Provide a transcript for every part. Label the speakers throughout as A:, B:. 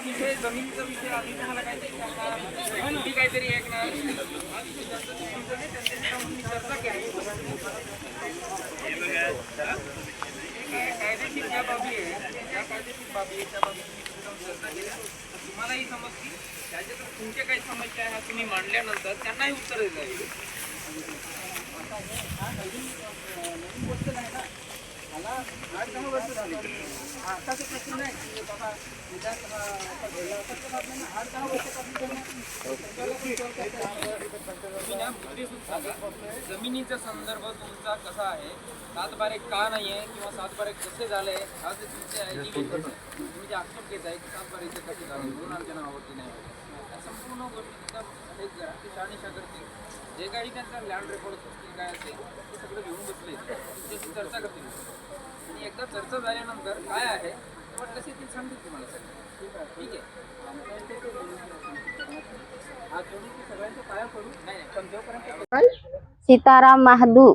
A: विषय जमिनीचा विषय आधी तुम्हाला काहीतरी काहीतरी ऐकणार हा विषय जास्त चुकीचा नाही, त्यांच्याशी आपण चर्चा केली कायदेशीर ज्या बाबी आहे ज्या कायदेशीर बाबी आहे त्या बाबी तुम्ही चर्चा केल्या तुम्हालाही समजतील त्याच्यातून तुमच्या काही समस्या आहे ह्या तुम्ही मांडल्यानंतर त्यांनाही उत्तर देता येईल तुम्ही ना जमिनीचा संदर्भ तुमचा कसा आहे? सात बारे का नाही आहे किंवा सात बारे कसे झाले? हा जे तुमचे आहे तुम्ही जे आक्षेप घेत आहे की सात बारेचे कसे झाले? म्हणून आमच्या नावावरती नाही. संपूर्ण जे काही त्यांचा लँड काय असेल ते सगळं घेऊन बसले तुमच्याशी चर्चा करतील आणि एकदा चर्चा झाल्यानंतर काय आहे तेव्हा कसे ते सांगतील तुम्हाला सगळं ठीक आहे पडू नाही पण जोपर्यंत
B: सीताराम महादू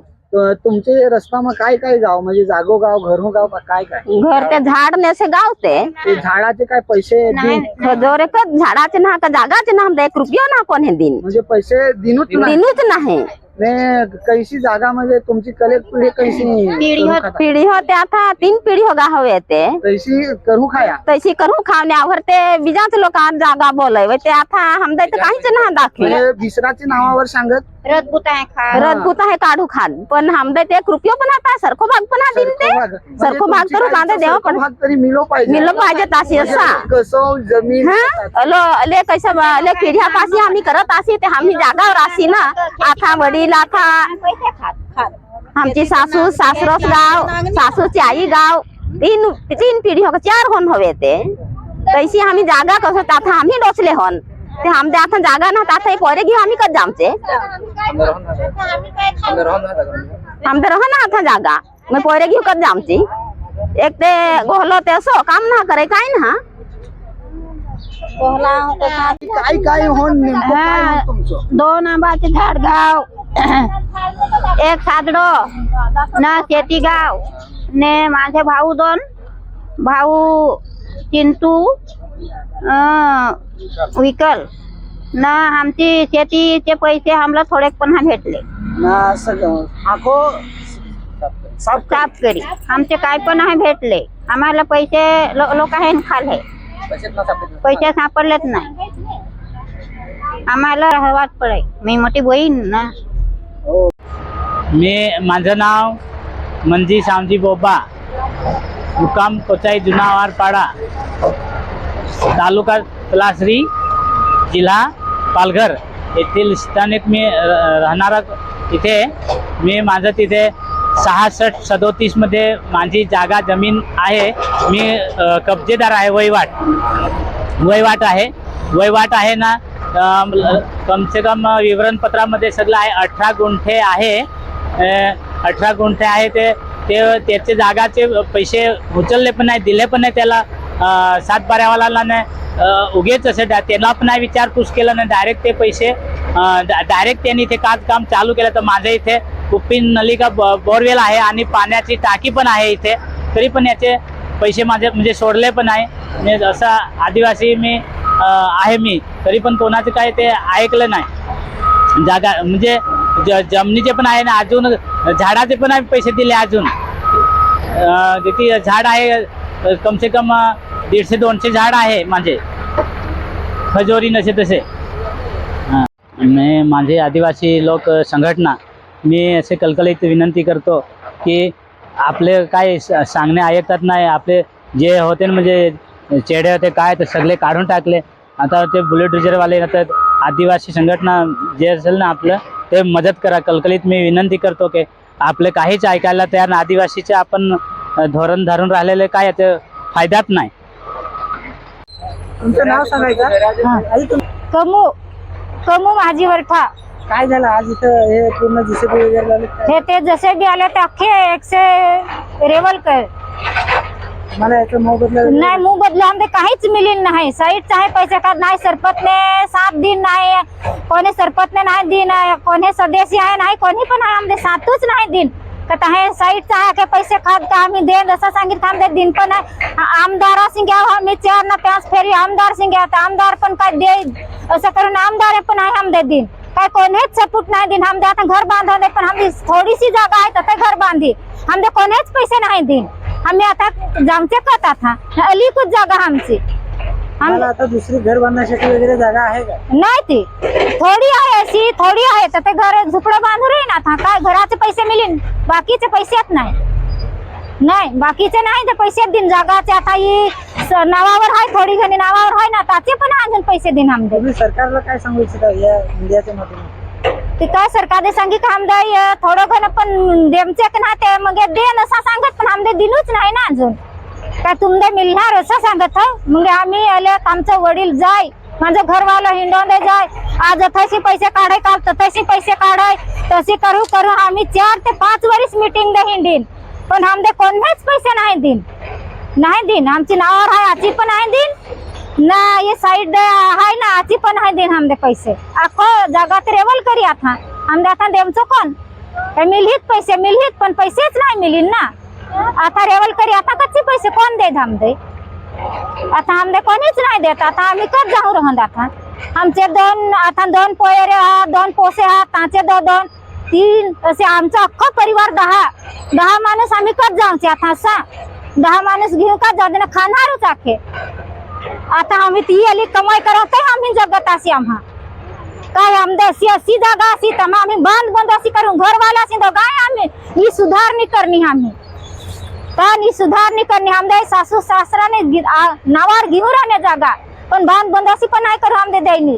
C: तुमचे रस्ता मग काय काय गाव? म्हणजे जागोगाव घरोगाव का काय काय?
B: घर ते झाड ने से गाव ते.
C: ते झाडाचे काय पैसे दिन
B: खजोरे का? झाडाचे ना का जागाचे ना हम एक रुपयो ना कोण हे दिन
C: म्हणजे पैसे दिनूच नाही.
B: दिनूच नाही.
C: ने कैसी जागा म्हणजे तुमची कलेक्ट पिढी कैसी करू खाता?
B: पिढी होते आता तीन पिढी हो गा हवे ते.
C: कैसी करू खाया?
B: तशी करू खावण्यावर ते बिजाच लोक जागा बोलय ते आता हम ते काहीच ना दाखवे
C: म्हणजे विसराच्या नावावर सांगत
B: रजपूत आहे काढू खान. पण हम ते एक रुपयो पण आता सरको भाग पण दिन ते.
C: सरको भाग. म्हणजे काही
B: कांदे देव पण
C: तरी मिलो पाहिजे.
B: मिलो पाहिजे ताशी
C: म्हणजे
B: असा.
C: कसं जमीन
B: हा? लो ले कैसे ब- ले पिढ्या पाशी आम्ही करत असी ते आम्ही जागावर असी ना. आता वडील आता आमची सासू सासरस गाव सासूची आई गाव. तीन तीन पिढी हो चार होन हवे ते. तैसी आम्ही जागा कसं आता आम्ही डोचले होन. ते आमच्या आता जागा ना आता पोरे घेऊ आम्ही कच आमचे आमचं रहा ना आता जागा। मग पोरे घेऊ कच आमची एक ते गोहलो ते असो काम ना करे काय ना।
C: काय काय होऊन
B: दोन आंबाचे झाड गाव एक सादडो न शेती गाव ने माझे भाऊ दोन भाऊ चिंटू अं, विकल. न आमची शेतीचे पैसे आम्हाला थोडे पण भेटले.
C: ना सगळं. आखो साफ कर.
B: साफ करी. आमचे काय पण आहे भेटले. आम्हाला पैसे लोक आहे खाले. पैसे सापडलेच नाही. आम्हाला राहावाच पडे मी मोठी बहीण ना.
D: मी माझं नाव मंजी शामजी बोबा. मुक्काम कोचाई जुनावार पाडा तालुका तलासरी जिल्हा पालघर येथील स्थानिक मी र- राहणारा तिथे मी माझं तिथे सहासष्ट सदोतीसमध्ये माझी जागा जमीन आहे. मी कब्जेदार आहे वहिवाट. वहिवाट आहे. वहिवाट आहे ना कमसे कम कम विवरणपत्रामध्ये सगळं आहे. अठरा गुंठे आहे. अठरा गुंठे आहे ते ते त्याचे जागाचे पैसे उचलले पण नाही दिले पण नाही त्याला. अ, सातबाऱ्यावाला नाही उगेच असं त्यांना पण नाही विचारपूस केलं नाही डायरेक्ट ते पैसे. डायरेक्ट त्यांनी इथे काच काम चालू केलं. तर माझ्या इथे कुप्पीन नलिका ब- बोरवेल आहे आणि पाण्याची टाकी पण आहे इथे. तरी पण याचे पैसे माझे म्हणजे सोडले पण आहे म्हणजे असा आदिवासी मी आहे मी तरी पण कोणाचं काय ते ऐकलं नाही. जागा म्हणजे ज जमिनीचे पण आहे ना अजून झाडाचे पण आहे पैसे दिले अजून. किती झाड आहे कम से कम दीडशे दोनशे झाड आहे माझे. खजोरी नसे तसे. हां. मी माझे आदिवासी लोक संघटना मी असे कलकलीत विनंती करतो की आपले काय सांगणे ऐकतात नाही. आपले जे होते ना म्हणजे चेडे होते काय ते सगळे काढून टाकले. आता ते बुलेट रिजर्ववाले आता आदिवासी संघटना जे असेल ना आपलं ते मदत करा. कलकलीत मी विनंती करतो की आपले काहीच ऐकायला तयार ना आदिवासीचे आपण धोरण धरून राहिलेले काय ते फायद्यात नाही.
C: तुमचं नाव सांगायचं? आई तुम-
B: कमू कमू माझी वरठा
C: काय झालं? आज इथं हे पूर्ण?
B: हे ते जसे बी आले ते अख्खे एकशे रेवल कर.
C: मला याचा मोबदला वगैरे-
B: नाही मुंह बदला आमचे काहीच मिळेल नाही. साईड आहे पैसे का नाही सरपतने सात दिन नाही. कोणी सरपतने नाही दिन कोणी सदस्य आहे नाही कोणी पण आहे. आमचे सातच नाही दिन.
E: का हे साइड आहे का पैसे खाद का? हमही दे दसा असं हम दे दिन पण आहे. आ- आमदार सिंग्या हम चार ना पाच फेरी आमदार सिंग्या तर आमदार पण काय दे असं करून आमदार पण आहे दे दिन. काय कोणीच सपूट नाही दिन. हम आता घर बांधवले पण आम्ही थोडीशी जागा आहे तर ते घर बांधी. आमदे कोणीच पैसे नाही दिन. आम्ही आता आमचे कहता था अली जागा आमची. हमसे
C: मला आता दुसरी घर बांधण्यासाठी वगैरे जागा आहे का?
E: नाही ती. थोडी आहे अशी थोडी आहे. तर ते घर झुपडं बांधून राहीन आता काय घराचे पैसे मिळीन बाकीचे पैसेच नाही. नाही बाकीचे नाही ते पैसे दिन जागाचे आता ही स- नावावर आहे थोडी घणी नावावर आहे ना त्याचे पण अजून पैसे दिन आमदे
C: तुम्ही सरकारला काय सांगू इच्छिता या इंडियाच्या माध्यमातून?
E: ते काय सरकारने सांगी का आमदार थोडं घण पण देमचे का नाही ते मग देन असं सांगत पण आमदे दिलूच नाही ना अजून. का तुमदे मिळणार असं सांगत आहे म्हणजे मग आम्ही आले आमचं वडील जाय माझं घरवाला हिंडवले जाय. आज तशी पैसे काढाय काल तर पैसे काढाय. तसे करू करू आम्ही चार ते पाच वरीस मीटिंग दे हिंडीन. पण आमदे कोणतेच पैसे नाही दिन नाही दिन आमची नावावर आहे आची पण आहे दिन ना ये साइड आहे ना आची पण आहे दिन आमदे पैसे. अख्खो जागा तर रेवल करी आता. आमदे आता देमचो कोण? हे मिलहित पैसे मिलहीत पण पैसेच नाही मिलीन ना. आता रेवल करी, आता कच्चे पैसे कोण देत आमदे आता आमदे कोणीच नाही देत, आता आम्ही कच जाऊ राहत आता? आमचे दोन, आता दोन पोयरे आहात, दोन पोसे आहात ताचे दो दोन, तीन, असे आमचा अख्खा परिवार दहा. दहा माणूस आम्ही कच जाऊचे आता असा? दहा माणूस घेऊन का जाऊ देणं? खाणारच आखे. आता आम्ही ती आली, कमाई करत आम्ही जगत अशी आम्हा. काय आमदा अशी अशी जागा अशी, तमा आम्ही बाँध बंद अशी करून, घरवाला अशी दो काय आम्ही, ही सुधारणी करणी आम्ही. पाणी सुधारणी करणे. आमदाय सासू सासराने नावार घेऊन राहण्या जागा. पण बांध बंदासी पण नाही करू आमदे द्यायनी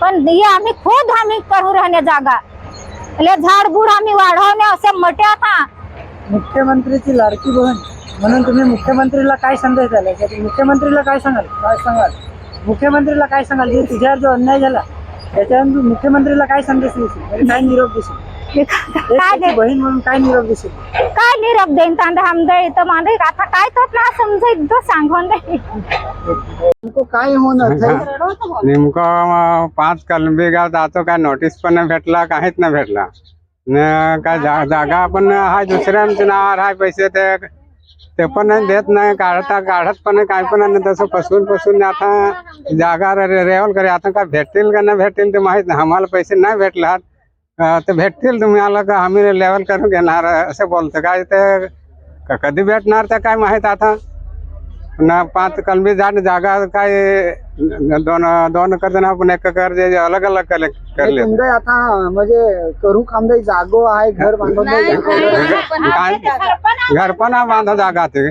E: पण हे आम्ही खुद आम्ही करू राहण्या जागा. झाड बुड आम्ही वाढवणे असे मोठे आता.
C: मुख्यमंत्रीची लाडकी बहन म्हणून तुम्ही मुख्यमंत्रीला काय संदेश झाला मुख्यमंत्रीला काय सांगाल? काय सांगाल? मुख्यमंत्रीला काय सांगाल? तुझ्यावर जो अन्याय झाला त्याच्यावर मुख्यमंत्रीला काय संदेश देशील? म्हणजे काय निरोप देशील?
E: काय दे
C: बहीण म्हणून काय निरोप देशील?
E: काय निरोप देईन तांदे? आमदे इथं मांदे. आता काय तर ना समजाय तो सांगून दे.
C: तुमको काय होणार?
F: नेमकं पाच कलंबी गाव जातो काय नोटीस पण नाही भेटला काहीच नाही भेटला. न काय जा- जागा पण हाय दुसऱ्यांच्या नावावर हाय पैसे ते ते पण नाही देत नाही काढता काढत पण नाही काय पण नाही तसं फसून फसून आता जागा रे- रेवल करे आता काय भेटतील का नाही भेटतील ते माहीत नाही. आम्हाला पैसे नाही भेटला ते भेटतील तुम्ही आला का? आम्ही लेवल करून घेणार असं बोलतं. काय ते क- कधी भेटणार ते काय माहीत आता? ना पाच कलमी झाड जागा काय दोन दोन करते ना आपण एक कर जे अलग अलग कर करले
C: आता म्हणजे करू खांबे जागो आहे घर बांधून
F: घर पण आहे बांधा जागा ते.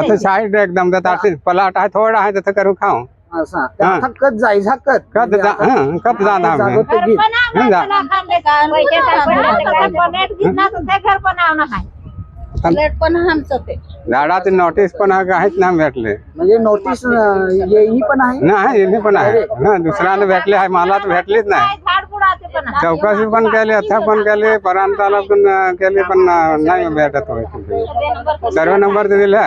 F: आता साईड एकदम तर पलाट आहे थोडा आहे तिथं करू खाऊ.
C: कत जायचा? कत
F: कत जाणार
C: ते.
F: हं, जा. झाडाची नोटीस पण आहे, काहीच नाही भेटले.
C: म्हणजे नोटीस येई पण आहे?
F: नाही पण आहे. हं, दुसऱ्याला भेटले आहे मला तर भेटलीच नाही. चौकशी पण केली हत्या पण केली परांताला पण केली पण नाही भेटत होय तिथे. सर्व नंबर तर दिला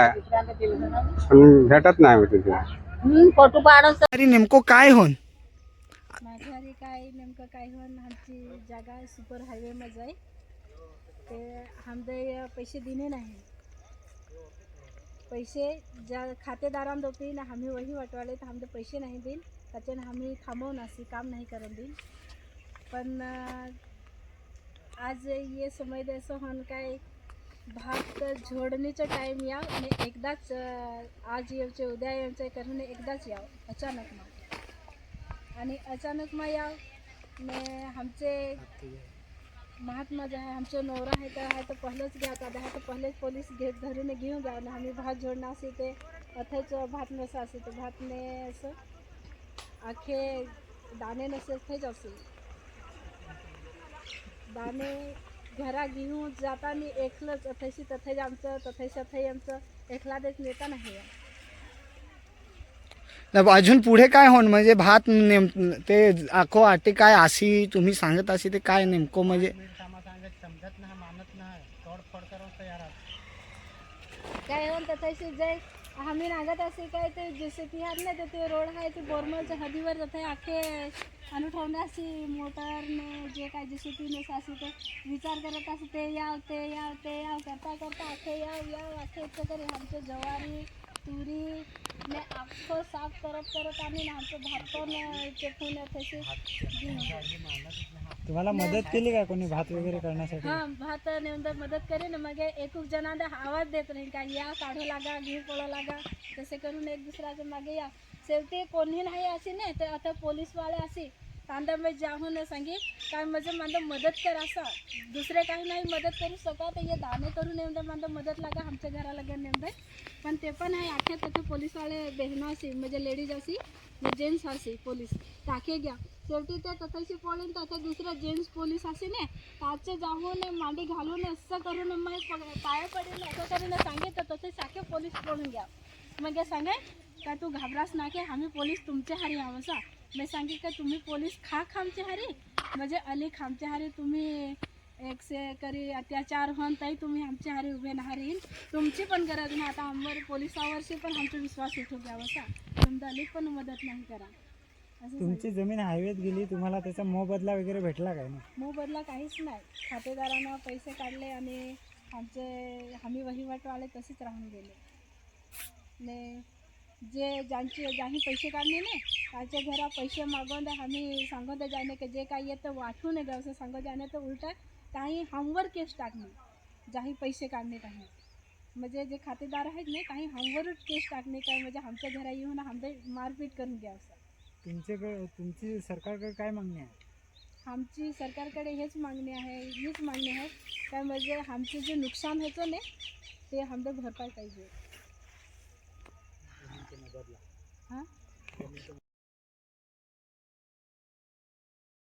F: पण भेटत नाही तिथे.
C: तरी नेमकं काय
G: घरी काय नेमकं काय होऊन आमची जागा सुपर हायवेमध्ये आहे. ते आमदे पैसे दिले नाही. पैसे ज्या खातेदारांदोपी ना आम्ही वही वाटवाले तर आमदे पैसे नाही देईल. त्याच्यानं आम्ही थांबवून असे काम नाही करून देईल. पण आज ये समय असं होऊन काय भात झोडणीचं टाईम याव आणि एकदाच आज येवचे उद्या येऊचे करून एकदाच याव. अचानक मग. आणि अचानक मग या आमचे महात्मा जे आहे आमचे नवरा आहे तर आहे तर पहिलेच घ्या का आहे तर पहिलेच पोलीस घेत धरून घेऊन जाऊ ना आम्ही भात जोडणं असे ते अथेच भात नसं असे तर भातने असं आखे दाणे नसे थेच असे दाणे घरा घेऊन जाताना एकलंच अथैशी तथैज आमचं तथैश अथै आमचं एकला देत नेता नाही आहे.
C: अजून पुढे काय होण? म्हणजे भात नेम ते आखो आटे काय अशी तुम्ही सांगत असे ते काय नेमकं म्हणजे?
G: काय होऊन तथैशी जे आम्ही नागत असे काय ते जसे की हात नाही तर ते रोड आहे ते बोरमलच्या हदीवर जाते आखे आणू ठेवणे अशी मोटरने जे काय जसे ती असे ते विचार करत असं ते याव ते याव ते याव करता करता आखे याव याव आखे इतकं तरी आमचे ज्वारी तुरी आखो साफ करत करत आम्ही आमचं भातन ते
C: तुम्हाला मदत केली काय कोणी भात वगैरे करण्यासाठी?
G: हा भात नेऊन मदत करे ना मग एक जणांना आवाज देत नाही का या काढू लागा घेऊ पळू लागा. तसे करून एक दुसऱ्याच्या मागे या. शेवटी कोणी नाही असे नाही तर आता पोलीसवाले असे तांदा मी जाऊन सांगे काय माझं माझं मदत कर असं. दुसरे काही नाही मदत करू शका तर हे दाणे करून नेऊन माझं मदत लागा आमच्या घराला नेऊन पण ते पण आहे आख्यात तिथे पोलीसवाले बहिणं असे म्हणजे लेडीज अशी जेंट्स असे पोलीस. टाके घ्या. शेवटी ते तथेशी पळून तथा दुसरं जेंट्स पोलीस असे ने ताचे जाऊन मांडी घालून असं करून मग पाय पाया पडेल असं करून सांगे तर तसे साखे पोलीस पळून घ्या. मग सांगे का तू घाबरास ना की आम्ही पोलीस तुमचे हारी आहो मी सांगे का तुम्ही पोलीस खा खामचे हारी? म्हणजे अली खामचे हारी तुम्ही एक से करी अत्याचार होऊन ताई तुम्ही आमच्या हारी उभे नाही तुमची पण गरज नाही. आता आमवर पोलिसावरशी पण आमचा विश्वास उठू द्यावा असा तुमचा अली पण मदत नाही करा.
C: तुमची जमीन हायवेत गेली तुम्हाला त्याचा मोबदला वगैरे भेटला काय ना
G: मोबदला काहीच नाही. खातेदारानं पैसे काढले आणि आमचे आम्ही वहिवाटवाले तसेच राहून गेले. ने जे ज्यांचे ज्यांनी पैसे काढले ने त्याच्या घरा पैसे मागवून द्या आम्ही सांगून जाणे की जे काही येतं वाटून द्या. असं सांगून जाणे तर उलटा काही हमवर केस टाकणे ज्याही पैसे काढणे काही. म्हणजे जे खातेदार आहेत ना काही हमवरच केस टाकणे काय म्हणजे आमच्या घरा येऊन आमचे मारपीट करून घ्या असं.
C: तुमच्याकडे तुमची सरकारकडे काय मागणी आहे?
G: आमची सरकारकडे हेच मागणी आहे हीच मागणी आहे काय म्हणजे आमचे जे नुकसान होतं ना ते आमचं भरपाई पाहिजे. हां?